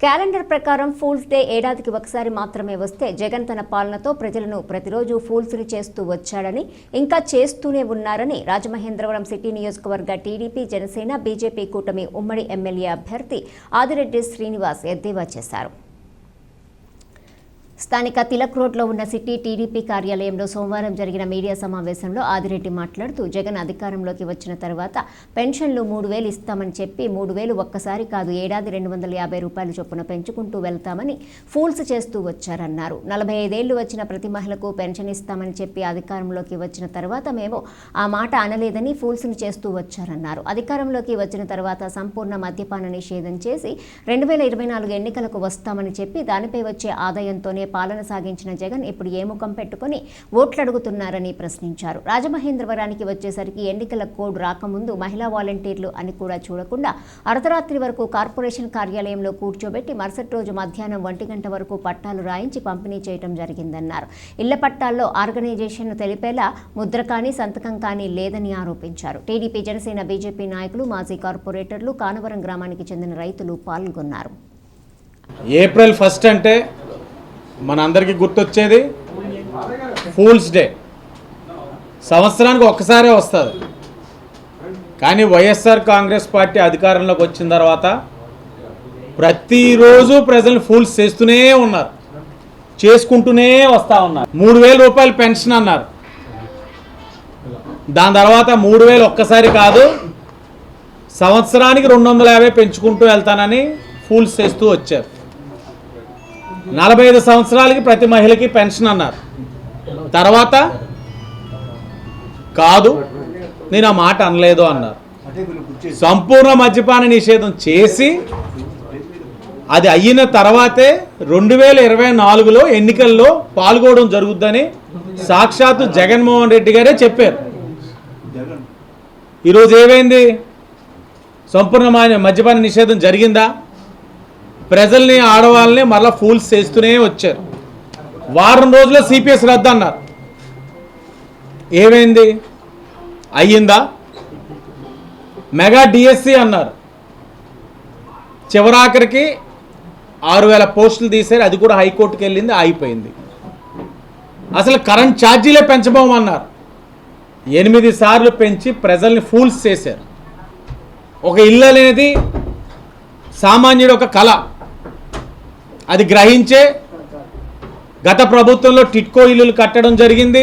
Calendar ప్రకారం fools day ఏడాదికి ఒకసారి మాత్రమే వస్తే జగన్ తన పాలనతో ప్రజలను ప్రతిరోజు ఫూల్స్ని చేస్తూ వచ్చాడని ఇంకా చేస్తూనే ఉన్నారని రాజమహేంద్రవరం సిటీ నియోజకవర్గ టీడీపీ జనసేన బీజేపీ కూటమి ఉమ్మడి ఎమ్మెల్యే అభ్యర్థి ఆదిరెడ్డి శ్రీనివాస్ ఎద్దేవా చేశారు. స్థానిక తిలక్ రోడ్లో ఉన్న సిటీ టీడీపీ కార్యాలయంలో సోమవారం జరిగిన మీడియా సమావేశంలో ఆదిరెడ్డి మాట్లాడుతూ జగన్ అధికారంలోకి వచ్చిన తర్వాత పెన్షన్లు మూడు వేలు ఇస్తామని చెప్పి మూడు వేలు ఒక్కసారి కాదు ఏడాది రెండు వందల యాభై రూపాయల చొప్పున పెంచుకుంటూ వెళ్తామని ఫూల్స్ చేస్తూ వచ్చారన్నారు. నలభై ఐదేళ్ళు వచ్చిన ప్రతి మహిళకు పెన్షన్ ఇస్తామని చెప్పి అధికారంలోకి వచ్చిన తర్వాత మేము ఆ మాట అనలేదని ఫూల్స్ను చేస్తూ వచ్చారన్నారు. అధికారంలోకి వచ్చిన తర్వాత సంపూర్ణ మద్యపాన నిషేధం చేసి రెండు వేల ఇరవై నాలుగు ఎన్నికలకు వస్తామని చెప్పి దానిపై వచ్చే ఆదాయంతోనే పాలన సాగించిన జగన్ ఇప్పుడు ఏ ముఖం పెట్టుకుని ఓట్లు అడుగుతున్నారని ప్రశ్నించారు. రాజమహేంద్రవరానికి వచ్చేసరికి ఎన్నికల కోడ్ రాకముందు మహిళా వాలంటీర్లు అని కూడా చూడకుండా అర్ధరాత్రి వరకు కార్పొరేషన్ కార్యాలయంలో కూర్చోబెట్టి మరుసటి రోజు మధ్యాహ్నం ఒంటి గంట వరకు పట్టాలు రాయించి పంపిణీ చేయడం జరిగిందన్నారు. ఇళ్ళ పట్టాల్లో ఆర్గనైజేషన్ తెలిపేలా ముద్ర కానీ సంతకం కానీ లేదని ఆరోపించారు. టీడీపీ జనసేన బీజేపీ నాయకులు మాజీ కార్పొరేటర్లు కానవరం గ్రామానికి చెందిన రైతులు పాల్గొన్నారు. ఏప్రిల్ ఫస్ట్ అంటే మన అందరికీ గుర్తొచ్చేది ఫూల్స్ డే. సంవత్సరానికి ఒక్కసారే వస్తుంది. కానీ వైఎస్ఆర్ కాంగ్రెస్ పార్టీ అధికారంలోకి వచ్చిన తర్వాత ప్రతిరోజు ప్రజలు ఫూల్స్ చేస్తూనే ఉన్నారు. చేసుకుంటూనే వస్తూ ఉన్నారు. మూడు వేల రూపాయలు పెన్షన్ అన్నారు. దాని తర్వాత మూడు వేలు ఒక్కసారి కాదు సంవత్సరానికి రెండు వందల యాభై పెంచుకుంటూ వెళ్తానని ఫూల్స్ చేస్తూ వచ్చారు. నలభై ఐదు సంవత్సరాలకి ప్రతి మహిళకి పెన్షన్ అన్నారు. తర్వాత కాదు నేను ఆ మాట అనలేదు అన్నారు. సంపూర్ణ మద్యపాన నిషేధం చేసి అది అయిన తర్వాతే రెండు వేల ఇరవై నాలుగులో ఎన్నికల్లో పాల్గొనడం జరుగుద్దని సాక్షాత్తు జగన్మోహన్ రెడ్డి గారే చెప్పారు. ఈరోజు ఏమైంది? సంపూర్ణమైన మద్యపాన నిషేధం జరిగిందా? ప్రజల్ని ఆడవాళ్ళని మళ్ళీ ఫూల్స్ చేస్తూనే వచ్చారు. వారం రోజుల్లో సిపిఎస్ రద్దు అన్నారు. ఏమైంది? అయ్యిందా? మెగా డిఎస్సి అన్నారు. చివరాఖరికి ఆరు వేల పోస్టులు తీశారు. అది కూడా హైకోర్టుకి వెళ్ళింది ఆగిపోయింది. అసలు కరెంట్ ఛార్జీలే పెంచబోమన్నారు ఎనిమిది సార్లు పెంచి ప్రజల్ని ఫూల్స్ చేశారు. ఒక ఇల్లు అనేది సామాన్యుడు ఒక కళ. అది గ్రహించే గత ప్రభుత్వంలో టిట్కో ఇల్లులు కట్టడం జరిగింది.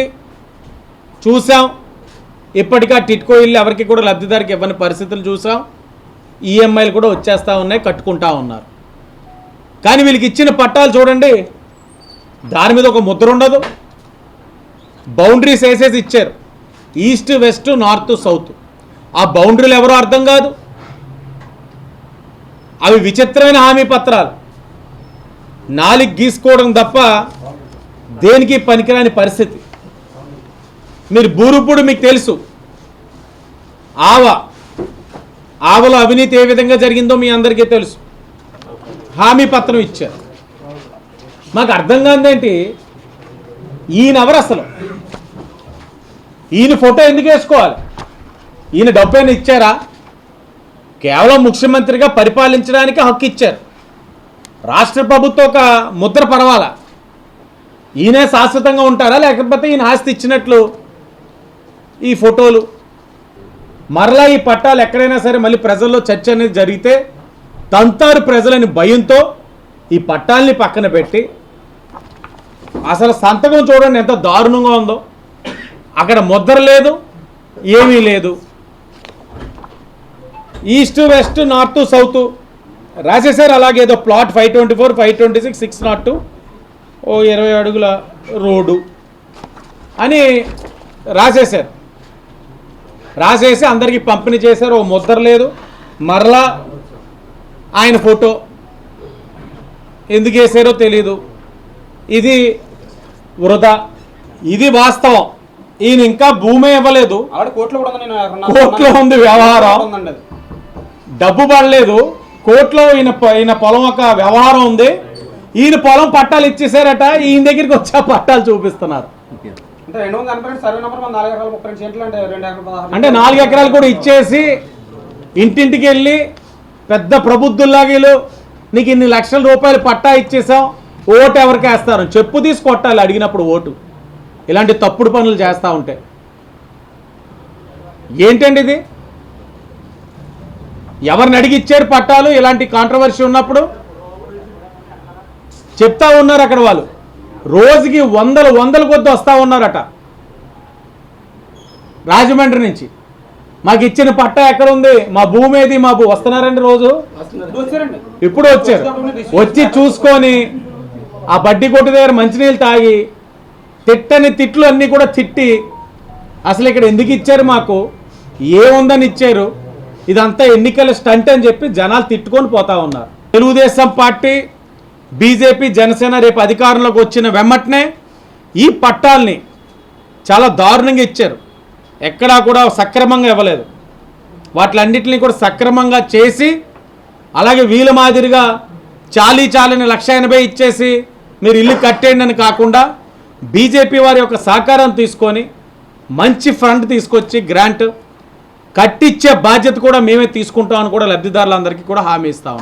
చూసాం ఇప్పటికా టిట్కో ఇల్లు ఎవరికి కూడా లబ్ధిదారికి ఇవ్వని పరిస్థితులు చూసాం ఈఎంఐలు కూడా వచ్చేస్తూ ఉన్నాయి కట్టుకుంటా ఉన్నారు. కానీ వీళ్ళకి ఇచ్చిన పట్టాలు చూడండి. దాని మీద ఒక ముద్ర ఉండదు. బౌండరీస్ వేసేసి ఇచ్చారు. East west north south. ఆ బౌండరీలు ఎవరో అర్థం కాదు. అవి విచిత్రమైన హామీ పత్రాలు. నాలుగు గీసుకోవడం తప్ప దేనికి పనికిరాని పరిస్థితి. మీరు బూరుపుడు మీకు తెలుసు. ఆవ ఆవలో అవినీతి ఏ విధంగా జరిగిందో మీ అందరికీ తెలుసు. హామీ పత్రం ఇచ్చారు. మాకు అర్థం కాదేంటి ఈయన ఎవరు అసలు? ఈయన ఫోటో ఎందుకు వేసుకోవాలి? ఈయన డబ్బు ఇచ్చారా? కేవలం ముఖ్యమంత్రిగా పరిపాలించడానికి హక్కు ఇచ్చారు. రాష్ట్ర ప్రభుత్వం ఒక ముద్ర పడవాలా ఈయనే శాశ్వతంగా ఉంటారా? లేకపోతే ఈయన ఆస్తి ఇచ్చినట్లు ఈ ఫోటోలు? మరలా ఈ పట్టాలు ఎక్కడైనా సరే మళ్ళీ ప్రజల్లో చర్చ అనేది జరిగితే తంతారు ప్రజలని భయంతో ఈ పట్టాల్ని పక్కన పెట్టి అసలు సంతకం చూడండి ఎంత దారుణంగా ఉందో. అక్కడ ముద్ర లేదు ఏమీ లేదు. ఈస్ట్ వెస్ట్ నార్త్ సౌత్ రాసేసారు అలాగే ఏదో plot five twenty four five twenty six six not two o ఇరవై అడుగుల రోడ్డు అని రాసేశారు. రాసేసి అందరికీ పంపిణీ చేశారు ఓ ముద్ర లేదు. మరలా ఆయన ఫోటో ఎందుకు వేసారో తెలీదు. ఇది వృధా. ఇది వాస్తవం. ఈయన ఇంకా భూమే ఇవ్వలేదు. కోర్టులో ఉంది వ్యవహారం. డబ్బు పడలేదు. కోర్టులో ఈయన ఈయన పొలం ఒక వ్యవహారం ఉంది. ఈయన పొలం పట్టాలు ఇచ్చేసారట ఈయన దగ్గరికి వచ్చి పట్టాలు చూపిస్తున్నారు. అంటే నాలుగు ఎకరాలు కూడా ఇచ్చేసి ఇంటింటికి వెళ్ళి పెద్ద ప్రబుద్ధుల్లాగా వీళ్ళు నీకు ఇన్ని లక్షల రూపాయలు పట్టా ఇచ్చేసాం ఓటు ఎవరికి వేస్తారు? చెప్పు తీసి కొట్టాలి అడిగినప్పుడు ఓటు. ఇలాంటి తప్పుడు పనులు చేస్తూ ఉంటే. ఏంటండి ఇది? ఎవరిని అడిగి ఇచ్చారు పట్టాలు? ఇలాంటి కాంట్రవర్సీ ఉన్నప్పుడు? చెప్తా ఉన్నారు అక్కడ వాళ్ళు. రోజుకి వందల వందల కొద్ది వస్తూ ఉన్నారట. రాజమండ్రి నుంచి. మాకు ఇచ్చిన పట్టా ఎక్కడ ఉంది మా భూమి ఏది? మా భూ వస్తున్నారండి రోజు? ఇప్పుడు వచ్చారు. వచ్చి చూసుకొని ఆ బడ్డీ కొట్టు దగ్గర మంచినీళ్ళు తాగి తిట్టని తిట్లు అన్నీ కూడా తిట్టి అసలు ఇక్కడ ఎందుకు ఇచ్చారు మాకు? ఏముందని ఇచ్చారు? ఇదంతా ఎన్నికల స్టంట్ అని చెప్పి జనాలు తిట్టుకొని పోతా ఉన్నారు. తెలుగుదేశం పార్టీ బీజేపీ జనసేన రేపు అధికారంలోకి వచ్చిన వెమ్మటనే ఈ పట్టాల్ని చాలా దారుణంగా ఇచ్చారు. ఎక్కడా కూడా సక్రమంగా ఇవ్వలేదు. వాటిలన్నింటినీ కూడా సక్రమంగా చేసి అలాగే వీల మాదిరిగా చాలీ చాలని లక్ష ఎనభై ఇచ్చేసి మీరు ఇల్లు కట్టేయండి అని కాకుండా బీజేపీ వారి యొక్క సహకారం తీసుకొని మంచి ఫండ్ తీసుకొచ్చి గ్రాంట్ కట్టిచ్చే బాధ్యత కూడా మేమే తీసుకుంటామని కూడా లబ్ధిదారులందరికీ కూడా హామీ ఇస్తాం.